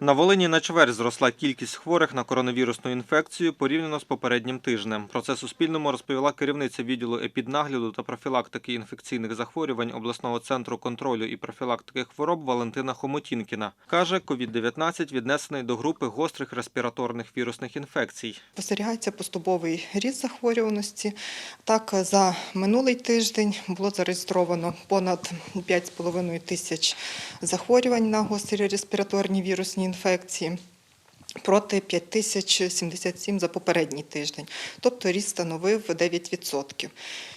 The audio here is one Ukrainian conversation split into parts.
На Волині на чверть зросла кількість хворих на коронавірусну інфекцію порівняно з попереднім тижнем. Про це Суспільному розповіла керівниця відділу епіднагляду та профілактики інфекційних захворювань обласного центру контролю і профілактики хвороб Валентина Хомотінкіна. Каже, COVID-19 віднесений до групи гострих респіраторних вірусних інфекцій. Спостерігається поступовий ріст захворюваності. Так, за минулий тиждень було зареєстровано понад 5,5 тисяч захворювань на гострі респіраторні вірусні інфекції. Проти 5077 за попередній тиждень, тобто ріст становив 9%.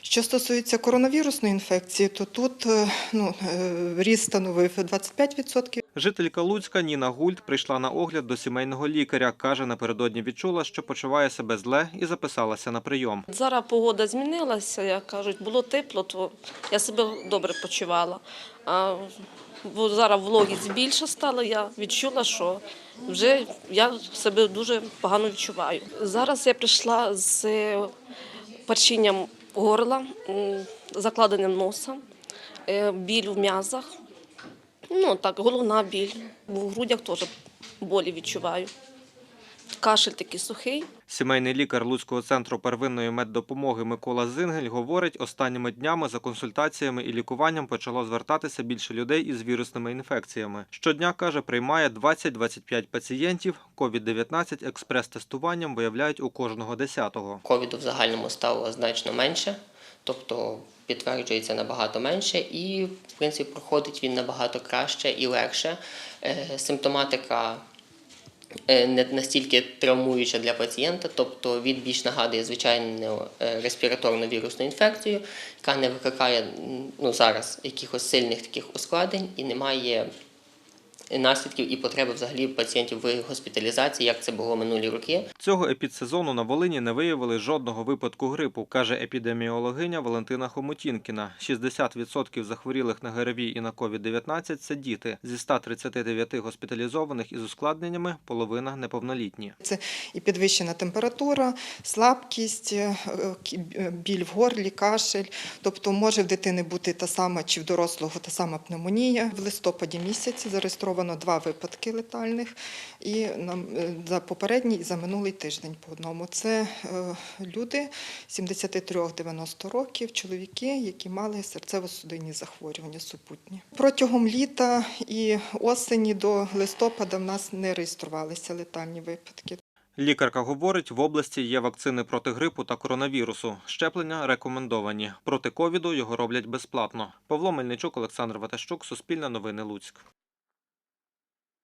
Що стосується коронавірусної інфекції, то тут е, ну, е, ріст становив 25%. Жителька Луцька Ніна Гульт прийшла на огляд до сімейного лікаря. Каже, напередодні відчула, що почуває себе зле і записалася на прийом. Зараз погода змінилася, як кажуть, було тепло, то я себе добре почувала. А зараз вологість більше стала, я відчула, що вже я себе дуже погано відчуваю. Зараз я прийшла з парчінням горла, закладенням носом, е, біль в м'язах. Ну так, головна біль. В грудях теж болі відчуваю. Кашель такий сухий. Сімейний лікар Луцького центру первинної меддопомоги Микола Зингель говорить, останніми днями за консультаціями і лікуванням почало звертатися більше людей із вірусними інфекціями. Щодня, каже, приймає 20-25 пацієнтів. COVID-19 експрес-тестуванням виявляють у кожного десятого. Ковіду в загальному стало значно менше, тобто підтверджується набагато менше, і в принципі проходить він набагато краще і легше. Е, Симптоматика не настільки травмуюча для пацієнта, тобто він більш нагадує звичайну е, респіраторну вірусну інфекцію, яка не викликає ну, зараз якихось сильних таких ускладнень і немає наслідків і потреби взагалі пацієнтів в госпіталізації, як це було минулі роки. Цього епідсезону на Волині не виявили жодного випадку грипу, каже епідеміологиня Валентина Хомотінкіна. 60% захворілих на ГРВІ і на COVID-19 – це діти. Зі 139 госпіталізованих із ускладненнями половина неповнолітні. Це і підвищена температура, слабкість, е, е, біль в горлі, кашель. Тобто може в дитини бути та сама чи в дорослого та сама пневмонія. В листопаді місяці зареєстровано два випадки летальних і е, за попередній і за минулий тиждень по одному. Це е, люди 73-90 років, чоловіки, які мали серцево-судинні захворювання супутні. Протягом літа і осені до листопада в нас не реєструвалися летальні випадки. Лікарка говорить, в області є вакцини проти грипу та коронавірусу. Щеплення рекомендовані. Проти ковіду його роблять безплатно. Павло Мельничук, Олександр Ватащук, Суспільне новини Луцьк.